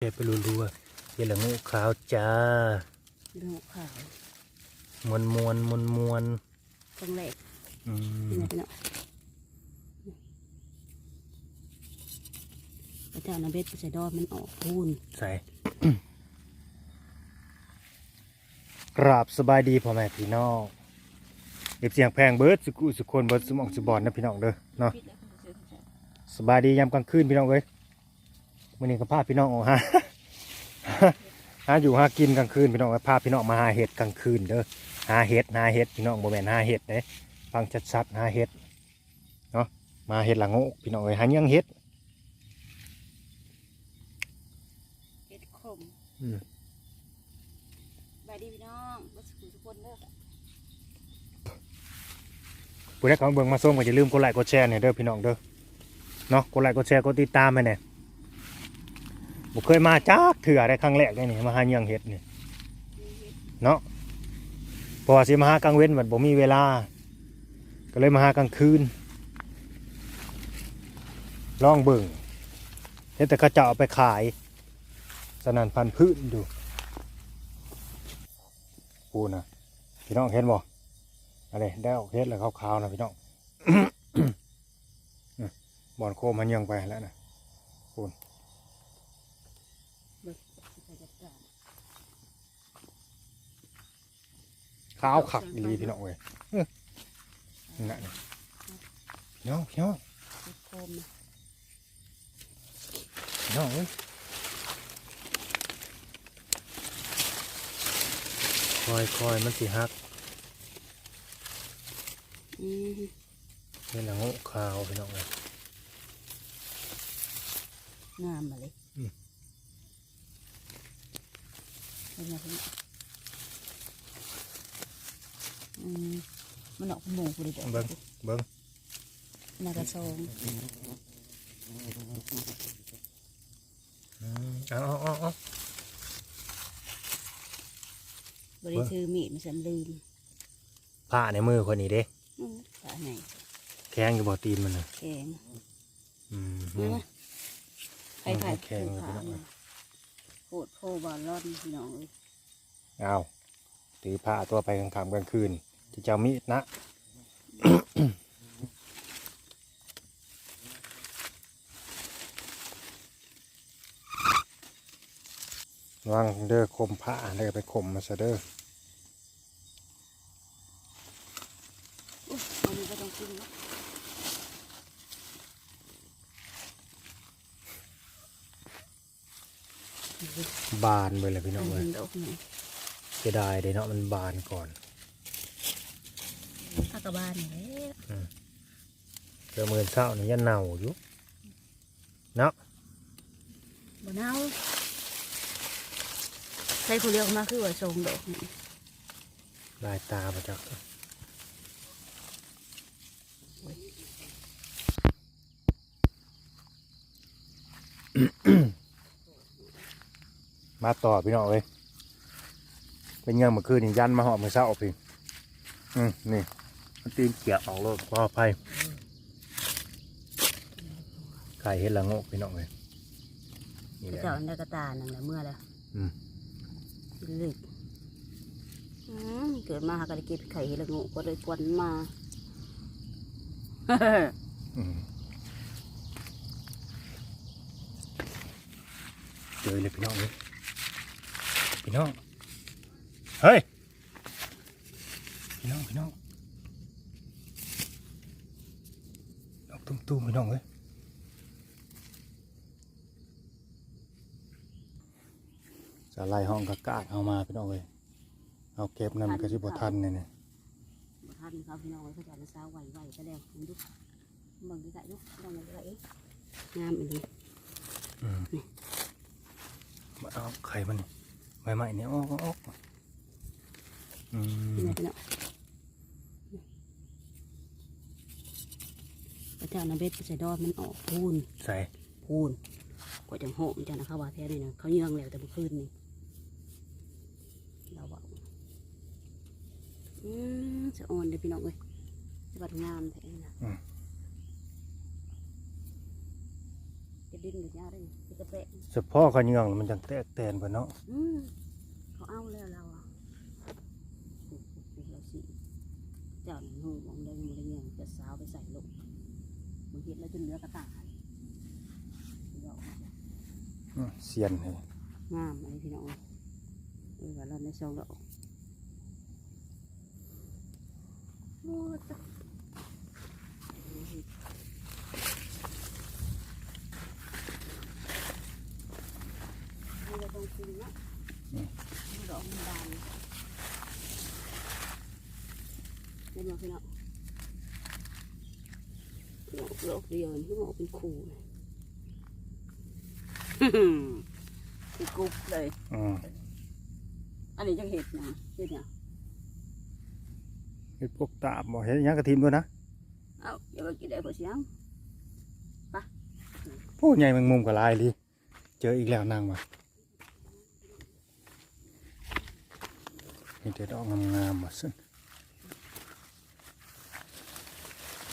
เก็บไปรัวๆเห็ดละงูขาวจ้าเรื่องขาวมวนมวนมวนมวนตรงแรกๆอืเป็นมไงเป็นเนาะพระเจ้านาเบ็ดไปใส่ดอดมันออกพูนใส่กราบสบายดีพ่อแม่พี่น้องเก็บเสียงแพงเบิร์ดสุกุสุคนเบิร์ดสมองสุบอลนะพี่น้องเด้อเนาะสบายดียามกลางคืนพี่น้องเว้ย มื่อนี้ก็พาพี่น้องออกหาหาอยู่หากินกลางคืนพี่น้องเอ้ยพาพี่น้องมาหาเห็ดกลางคืนเด้อหาเห็ดหาเห็ดพี่น้องบ่แม่นหาเห็ดเด้ฟังชัดๆหาเห็ดเนาะมาเห็ดละโงกพี่น้องเอ้ยหายังเห็ดเฮ็ดขมอืมบายดีพี่น้องวัสดุทุกคนเด้อผู้ใดของเบิ่งมาส้มก็อย่าลืมกดไลค์กดแชร์เนี่ยเด้อพี่น้องเด้อเนาะกดไลค์กดแชร์กดติดตามให้เนี่ย บ่เคยมาจ้าเถื่อได้ครั้งแรกเลยนี่มาหาเยี่ยงเห็ดนี่เนาะพอสิมาหากลางเว้นบัดบ่มีเวลา ก็เลยมาหากลางคืนลองเบิ่งเฮ็ดแต่เขาเจะเอาไปขาย สนันพันพื้นดูปูนะพี่น้องเห็นบ่อะไรได้ออกเฮ็ดแล้วขาวๆนะพี่น้องบอนโคมันยังไปแล้วนะเบิกใส่จัดการ ขาวขักอีหลีพี่น้องเว้ยเอ้อนั่นน่ะพี่น้องพี่น้องเฮ็ดขมนะพี่น้องเอ้ยคอยคอยมันสิฮักอืมเป็นหนังงูขาวพี่น้องเลยงามมาเลยอืมเป็นไงเป็นไงอื มมันออกเป็นหมูกูเลยเด้อเบิ้งเบิ้งนากระซองอืมเอาเอาเอาเอาบริถือมีดมันสันลืมผ้าในมือคนนี้เด้อืมตาไหนแข้งอยู่บ่ตีนมันน่ะแข็งอืมนะใครถ่ายแข็งเลยขาพี่น้องเอ้ยโคตรโคบอลลอนพี่น้องเลยเอาถือผ้าตัวไปกลางค่ำกลางคืน จะเจ้ามีดนะวางเด้อคมผ้าเด้อไปคมมาซะเด้ออุ๊ยอันนี้ก็ต้องกินนะบานไปเลยพี่น้องอัเอ้ยนดอกนี่เสียดายเด้เนาะมันบานก่อนถ้ากระบานนี่แหละเจอมือเช้านี่ยันเน่าอยู่เนาะบ่เน่าใส่ผู้เลี้ยงมาคือว่าทรงดอกนี่ลายตาประจักษ์มาต่อพี่น้องเอ้ยเป็นยังเมื่อคืนนี่ยันมาหอบมือเช้าพี่อืมนี่ มันตีนเกียกออกโลดขออภัยไก่เห็ดละโงกพี่น้องเลยนี่แหละเจ้าอันใดกระตานั่นแหละเมื่อแล้วอืมลึกอืมเกิดมาหากระเก็บไข่ละงูก็เลยกวนมาอืมเจอเลยพี่น้องเลยพี่น้องเฮ้ยพี่น้องพี่น้องดอก ตุ้มๆพี่น้องเลยจะไล่ห้องกากาดเอามาพี่น้องเลยเอาเก็บเงินกระชิบทันเนี่ยเนี่ยบ่ทันเขาพี่น้องเขาจะมาสาวไหวๆก็แล้วผมดูเบิ่งไกลๆเนาะต้องมาไกลๆงามอีหลีอืมมาเอาไข่มันนี่ใหม่ๆเนี่ยออกออกออกอืพี่ม น้อง พี่น้องพระเจ้านาเบ็ดไปใส่ดอดมันออกพูนใส่พูนกว่าจังโหมจังนะเขาว่าแท้นี่นะเขาเยื่องแล้วแต่เมื่อคืนนี่เราบอกอืมจะอ่อนเด้อพี่น้องเอ้ยจะบัดงามแท้นะอืมเป็นจะดิ้นหรือยาได้จะกระเตะเฉพาะเขาเยื่องมันจังแตกแตนเพิ่นเนาะอืมเขาเอาแล้วเราอะเราสิเจ้าหนึ่งหูมองได้ยังไงเงี้ยจะสาวไปใส่ลูก บางทีเราจนเหลือกระต่ายดอกอื้อเสียนนี่งามอันนี้พี่น้องเออว่าเราในซองดอกโอ้ตะนี่เราต้องกินนะดอกมันบานเป็นมาพี่น้องดอ กดอกเดียวนี่ก็บอกเป็นคู่เลยคือกรุบเลยอืมอันนี้จังเห็ดนะเห็ดเนี่ยเฮ็ดพวกตาบบ่เฮ็ดหยังกระทิมด้วยนะเอ้าอย่าไปกินได้พอเสียงผู้ใหญ่แมงมุมก็หลายลีเจออีกแล้วนางว่ะมีแต่ดอกงามๆว่ะซึ่ง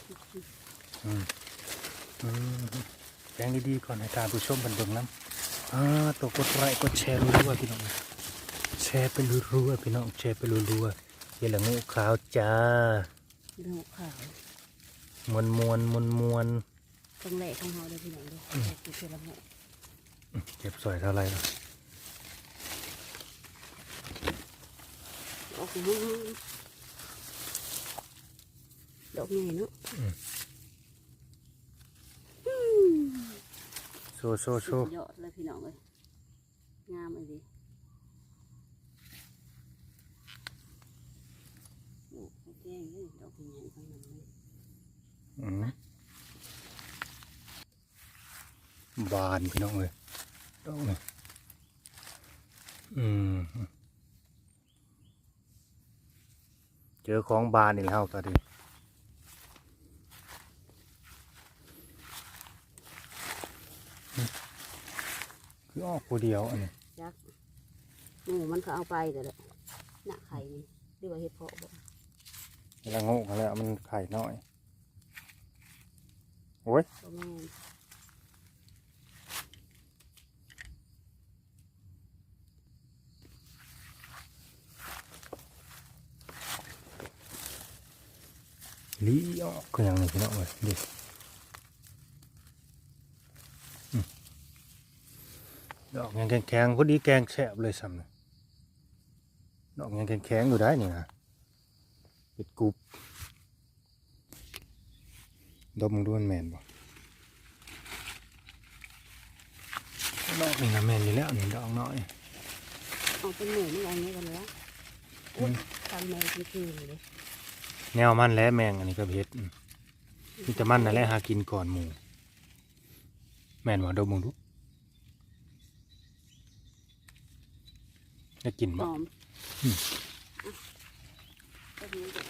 อืมอืม แจ้งดีๆก่อนให้ทานผู้ชมบันเดิงน้ำอ่าตัวกดไลค์กดแชร์รัวๆพี่น้องแชร์ไปรัวๆพี่น้องแชร์ไปรัวๆเยละงูขาวจ้าเรื่องขาวมวนมวนมวนมวนต้องแหลกของเขาเลยพี่น้องเลยคือเชื่อละเงาเก็บสวยเท่าไหรล่ะดอกนี้ดอกใหญ่เนาะ โชโชโชสุดยอดเลยพี่น้องเลยงามเลยดิโอ้แกงเลยดอกใหญ่ข้างนั้นเลยอืมบานพี่น้องเลยดอกเลยอืมเจอของบานอีกแล้วตอนนี้ คือออกผู้เดียวอันนี้จักหมูมันก็เอาไปแต่ละหน้าไข่นี่หรือว่าเห็ดเพาะบ่แล้วโง่กันแล้วมันไข่น้อยโอ้ยก็แม่นลีออกก็ยังนี่พี่น้องเลยดิอืม ดอกยังแข็งๆพอดีแกงแฉบเลยซ้ำเลยดอกยังแข็งๆอยู่ได้นี่นะเป็ดกรุบดมด้วนแมนบ่ดอกนี่นะแมนอยู่แล้วนี่ดอกน้อยเอาเป็นหมูไม่เอาเนี้กันแล้วโอ้ยทำแม่จริงๆเลยแนวมันและแมงอันนี้ก็เพ็ดมีแต่มันนั่นแหละหากินก่อนหมูแม่นว่าดมมึงดู ได้กินหบ่อมอืมก็ดีเลย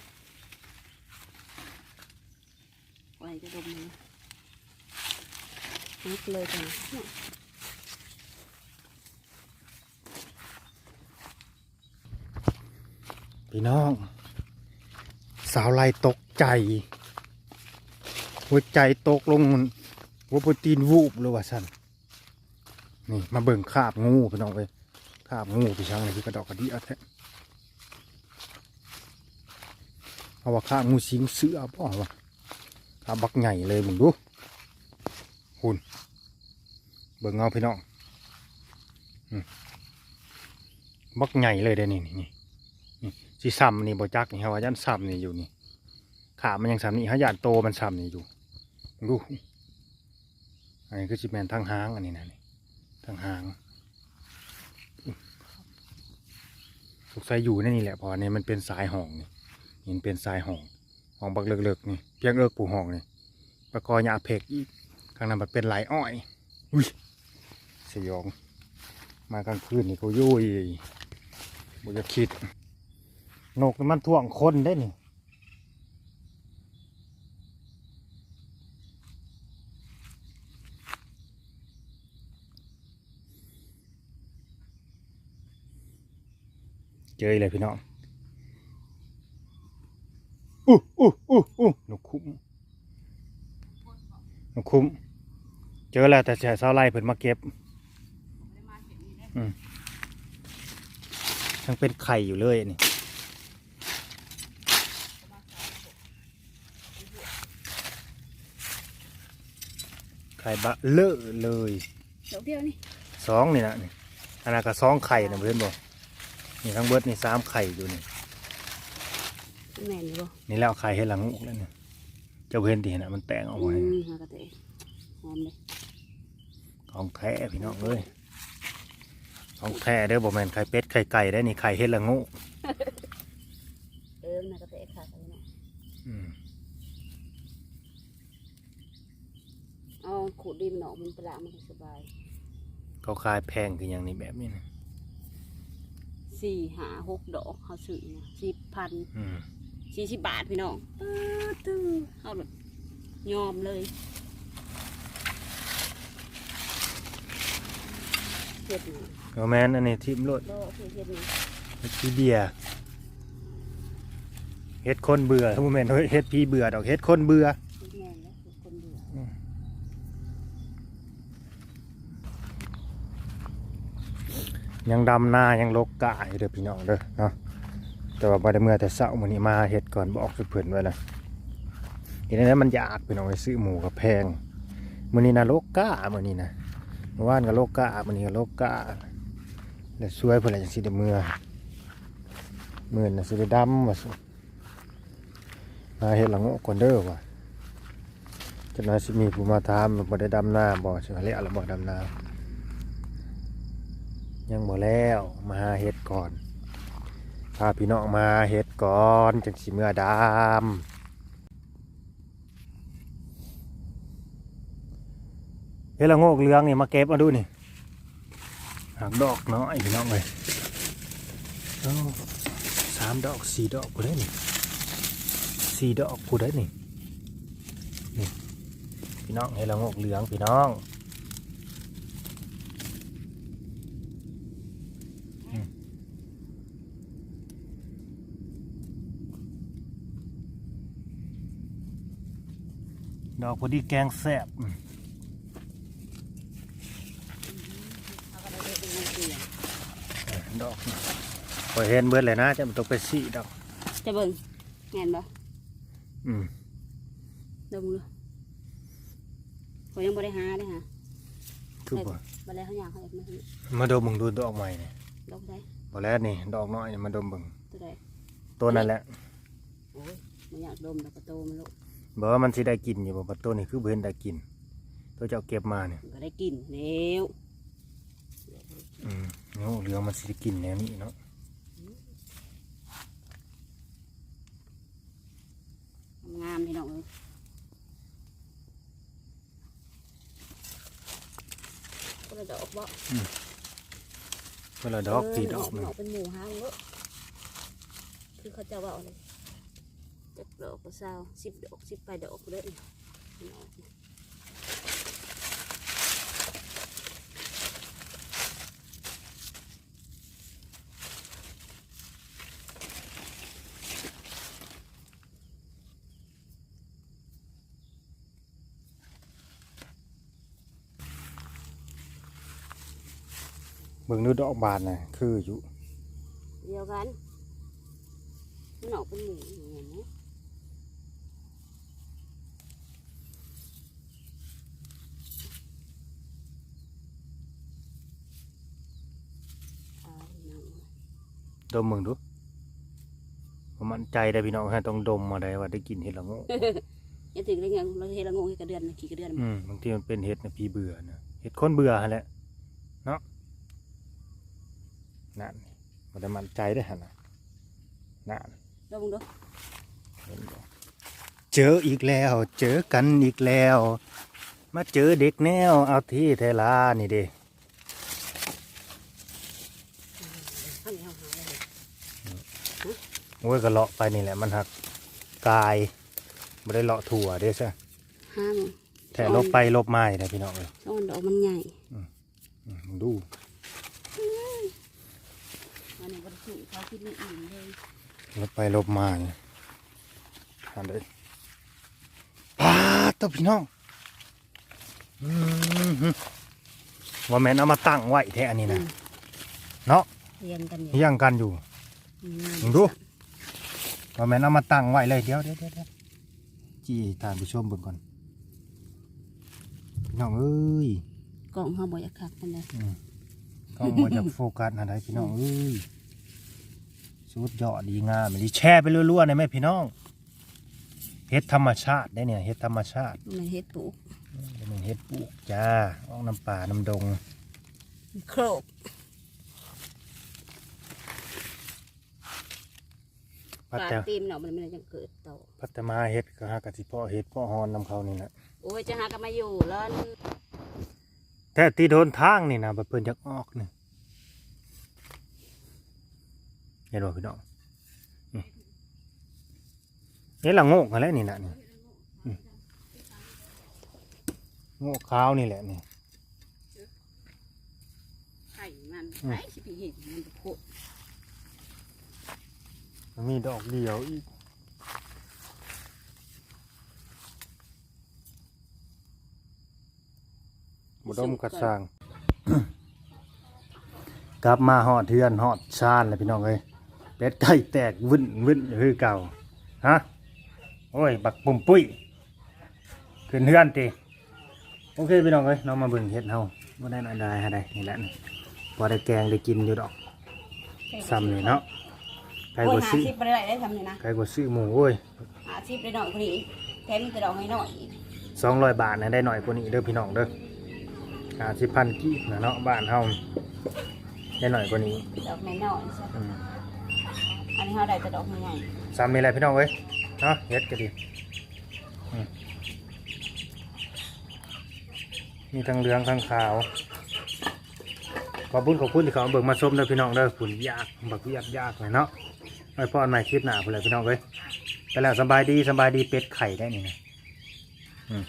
ไว้จะดมเลยนักเลยกันเนี่ยพี่น้อง สาวไล่ตกใจ หัวใจตกลงหัวโปรตีนวูบเลยว่าสั่นนี่มาเบิ่งคาบงูพี่น้องไปคาบงูพี่ช่างเลยพี่กระดอกกระดิอะแท้เอาว่าคาบงูสิงเสือป่าวะคาบักใหญ่เลยมึงดูหุ่นเบิ่งเอาพี่น้องบักใหญ่เลยเด้นี่นี่นี่นี่สิซ้ำนี่บ่จักนี่ฮะว่ายันซ้ำนี่อยู่นี่ขามันยังซ้ำนี่ฮะยานโตมันซ้ำนี่อยู่ดูอันนี้คือสิแมนทางหางอันนี้นะนี่ทางหาง สงสัยอยู่ในนี่แหละพอเนี่ยมันเป็นสายห่องนี่เห็นเป็นสายห่องห่องบักเลิกๆนี่เพียงเอิกปูห่องนี่ประกอบยาเพกอีกข้างนั้นมันเป็นไหลอ้อยอุ้ยสยอง มากลางคืนนี่เขายุ่ยบุจะคิดนกนี่มันท่วงคนได้นี่ เจอเลยพี่น้องอู้อู้อู้อู้นกคุ้มนกคุ้ม เจอแล้วแต่เสียเสาไล่เพิ่นมาเก็บยังเป็นไข่อยู่เลยนี่ไข่บะเลอะเลยดอกเดียวนี่สองนี่นะนี่อันนั้นก็สองไข่นะเพื่อนบอก นี่ทั้งเบิดนี่สามไข่อยู่นี่แม่นอยู่บ่นี่แล้วไข่ให้หลังอกแล้วเนี่ยเจ้าเพื่อนดีนะมันแตงออกอืมามหากระเตะหอมเลยของแท้พี่น้องเอ้ยของแท้เด้อบอกแมนไข่เป็ดไข่ไก่ได้นี่ไข่เฮ็ดละงูเออหากระเตะขาดไปเนาะอืมเอาขูดดินเนาะมันไปล้างมันก็สบาย เขาขายแพงคืออย่างนี้แบบนี้นะ สี่หาหกดอกเขาซื้อนะสิบพันอืมสี่สิบบาทพี่น้องตื้อตื้อเอาแบบยอมเลยเฮ็ดนี่ก็แมนอันนี้ทิมรถโลโอเคเฮ็ดนี่เฮ็ดพี่เบียร์เฮ็ดคนเบื่อทุกแมนเฮ็ดพี่เบื่อดอกเฮ็ดคนเบื่อเฮ็ดแม่นแล้วเฮ็ดคนเดียว ยังดำหน้ายังลกกะอยู่เด้อพี่น้องเด้อเนาะแต่ว่าบ่ได้เมื่อแต่เช้ามื้อนี้มาเฮ็ดก่อนบอกเพิ่นไว้ละทีนี้มันยากพี่น้องไปซื้อหมูกับแพงมื้อนี้นะลกกะมื้อนี้นะเมื่อวานก็ลกกะมื้อนี้ก็ลกกะแล้วช่วยเพิ่นละจังสิได้เมื่อมื้อน่ะสิได้ดำว่ามาเฮ็ดละโงกก่อนเด้อว่ะจังได๋สิมีผู้มาถามว่าบ่ได้ดำนาบ่สิว่าแล้วละบ่ดำนา ยังบ่แล้วมาเห็ดก่อนพาพี่น้องมาเห็ดก่อนจังสิเมื่อดามเฮ็ดละโงกเหลืองนี่มาเก็บมาดูนี่หางดอกน้อยพี่น้องเลยโอ้สามดอกสี่ดอกกูได้นี่สี่ดอกกูได้นี่นี่พี่น้องเฮ็ดละโงกเหลืองพี่น้อง ดอกพอดีแกงแซ่บอืมเอากระเตะเป็นเงินเดือนเออดอกนี่พอยเห็นเบิดเลยนะจะมันต้องไปสีดอกจะเบิ่งแม่นบ่อืมดมดูเขายังบ่ได้หาเลยฮะคือบ่บ่แล้วเขาอยากเขาอยากมาซื้อมาดมมึงดูดอกใหม่นี่ดอกใดพอแล้วนี่ดอกน้อยนี่มาดมมึงตัวใดตัวนั้นแหละโอ้ยมันอยากดมดอกกระโตมันลูก บอกว่ามันสิได้กินอยู่บ่ปัดตัวนี้คือบ่เห็นได้กิน ตัวเจ้าเก็บมาเนี่ยมันก็ได้กินแล้วอืมโอ้เหลืองมันสิได้กินแนวนี้เนาะงามพี่น้องเอ้ยก็เลยดอกบ่เวลาดอกสีดอกหนึนงอกเป็นหมูหางลูกคือเขาจะว่าอะไร จักดอกก็เศร้าสิบดอกสิบไปดอกเลยพี่น้องเบิ่งดูดอกบานน่ะคืออยู่ เดียวกันมันออกเป็นหมูอย่างเงี้ยนะอ่าพี่น้อง ดมมึงดูผมมั่นใจได้พี่น้องฮะต้องดมมาได้ว่าได้กินเห็ดละโงกอย่าถึงได้เงี้ยเราเฮ็ดละงงให้กระเดือนนะขี่กระเดือนอืมบางทีมันเป็นเห็ดนะพี่เบื่อนะเห็ดคนเบื่อหั่นแหละเนาะนั่นมันจะมั่นใจได้อหั่นนะนั่นลองดูเห็นบ่เจออีกแล้ว เจอกันอีกแล้ว มาเจอเด็กแนวเอาที่เทลานี่เด้ ข้างนี้เอาหาเลย โอ้ยก็เลาะไปนี่แหละมันหักกายไม่ได้เลาะถั่วเด้ซะห้าโมงแต่ลบไปลบมาอีกนะพี่น้องเลยต้นดอกมันใหญ่อืมมึงดูวันนี้ก็ได้สูเขาคิดไม่อิ่มเลยลบไปลบมาเนี่ยอันเด้ปาดตัวพี่น้องอืมฮึว่าแม่นเอามาตั้งไว้แท้อันนี้นะเนาะเรียนกันอยู่เฮียงกันอยู่มึงดู ว่าแม่นเอามาตั้งไว้เลยเดี๋ยวเดี๋ยวเดี๋ยวเดี๋ยวจี้ท่านผู้ชมเบิ่งก่อนพี่น้องเอ้ยกล่องเฮาบ่อยากคักกันเลยก็มาจากโฟกัสอะไรพี่น้องเอ้ยสุดยอดดีงามดีแช่ไปรั่วๆนะแม่พี่น้องเฮ็ดธรรมชาติได้เนี่ยเฮ็ดธรรมชาติมันเฮ็ดปลูกบ่แมันเฮ็ดปลูกจ้าออกน้ำป่าน้ำดงโครก พัปลาฒตีมเนาะมันมันจะเกิดโตพัฒมาเฮ็ดก็หากะสิพ่อเฮ็ดพ่อฮอนนำเขานี่แหละโอ้ยจะหากันมาอยู่แล้วแต่ตีโดนทางนี่นะบ่เพิ่นอยากออกนี่เห็นบ่พี่น้องนี่นี่ละโงกอะไรนี่น่ะนี่อืมโงกขาวนี่แหละนี่ไข่มันอืมไข่สิไปเห็นมันโคตร มันมีดอกเดียวอีกบดมกระสร้างกลับมาหอดเทือนหอดชานเลยพี่น้องเอ้ยเป็ดไก่แตกวุ่นวุ่นคือเก่าฮะโอ้ย บักปุ่มปุ้ยขึ้นเทือนตีโอเคพี่น้องเอ้ยน้องมาเบิ่งเห็ดเฮาว่าได้หน่อยได้ฮะได้นี่แหละนี่พอได้แกงได้กินอยู่ดอกซ้ำนี่เนาะ ใครโอ้ก็ยหาซื้อสิบไปได้ได้ทำนี่นะใครก็ซื้อหมูโอ้ยหาสิบได้หน่อยคนนี้แถมมีแต่ดอกให้หน่อยสองร้อยบาทนะได้หน่อยกว่านี้เด้อพี่น้องเด้อหาสิพันกี่นะเนาะบ้านเฮาได้หน่อยกว่านี้ดอกน้อยๆซะอืมอันนี้เฮาได้แต่ดอกใหญ่ซ้ำนี่แหละพี่น้องเอ้ยเนาะเฮ็ดก็ดีอืมมีทั้งเหลืองทั้งขาวขอบคุณขอบคุณที่เขาเอาเบิกมาชมเด้อพี่น้องเด้อฝุ่นยากบักยากยากเลยเนาะ ไว้พอกันใหม่คลิปหน้าพุ่นเลยพี่น้องเอ้ยไปแล้วสบายดีสบายดีเป็ดไข่ได้นี่นะอืม